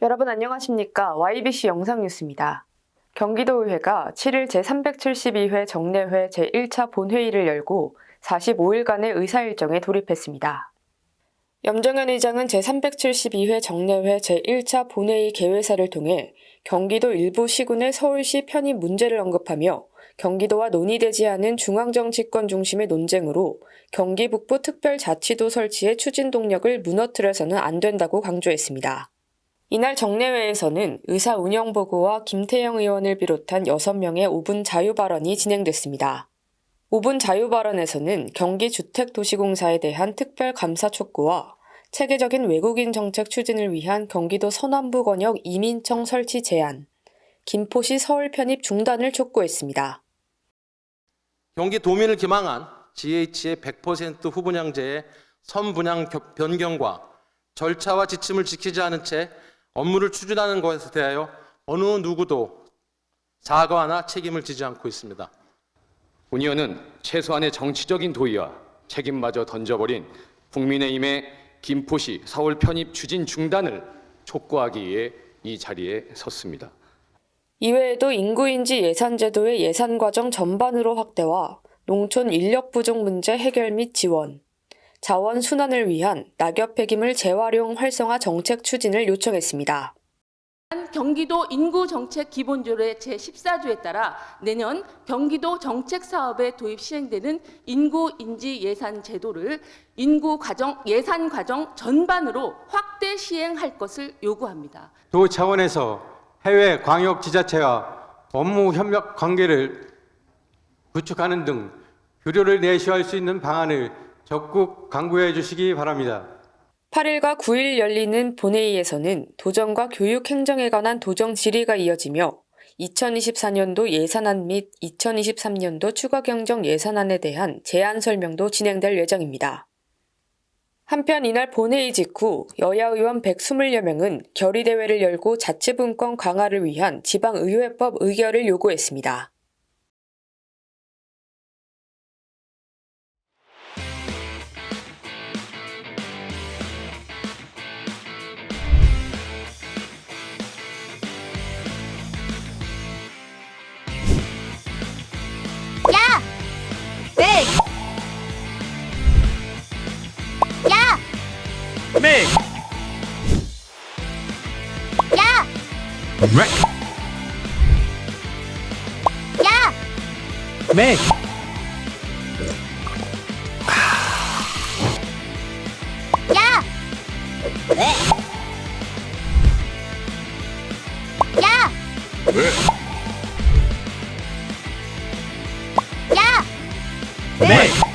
여러분 안녕하십니까? YBC 영상뉴스입니다. 경기도의회가 7일 제372회 정례회 제1차 본회의를 열고 45일간의 의사 일정에 돌입했습니다. 염정현 의장은 제372회 정례회 제1차 본회의 개회사를 통해 경기도 일부 시군의 서울시 편입 문제를 언급하며 경기도와 논의되지 않은 중앙정치권 중심의 논쟁으로 경기 북부 특별자치도 설치의 추진 동력을 무너뜨려서는 안 된다고 강조했습니다. 이날 정례회에서는 의사 운영 보고와 김태영 의원을 비롯한 6명의 5분 자유 발언이 진행됐습니다. 5분 자유 발언에서는 경기 주택도시공사에 대한 특별 감사 촉구와 체계적인 외국인 정책 추진을 위한 경기도 서남부 권역 이민청 설치 제안, 김포시 서울 편입 중단을 촉구했습니다. 경기 도민을 기망한 GH의 100% 후분양제의 선분양 겨- 변경과 절차와 지침을 지키지 않은 채 업무를 추진하는 것에 대하여 어느 누구도 사과나 책임을 지지 않고 있습니다. 문 의원은 최소한의 정치적인 도의와 책임마저 던져버린 국민의힘의 김포시 서울 편입 추진 중단을 촉구하기 위해 이 자리에 섰습니다. 이외에도 인구인지 예산제도의 예산 과정 전반으로 확대와 농촌 인력 부족 문제 해결 및 지원, 자원 순환을 위한 낙엽 폐기물 재활용 활성화 정책 추진을 요청했습니다. 경기도 인구 정책 기본조례 제14조에 따라 내년 경기도 정책 사업에 도입 시행되는 인구 인지 예산 제도를 인구 과정 예산 과정 전반으로 확대 시행할 것을 요구합니다. 도 차원에서 해외 광역 지자체와 업무 협력 관계를 구축하는 등 교류를 내시할 수 있는 방안을 적극 강구해 주시기 바랍니다. 8일과 9일 열리는 본회의에서는 도정과 교육 행정에 관한 도정 질의가 이어지며 2024년도 예산안 및 2023년도 추가 경정 예산안에 대한 제안 설명도 진행될 예정입니다. 한편 이날 본회의 직후 여야 의원 120여 명은 결의대회를 열고 자치분권 강화를 위한 지방의회법 의결을 요구했습니다. 맥! 야! 맥! 야! 맥! 야! 야! 야! 맥!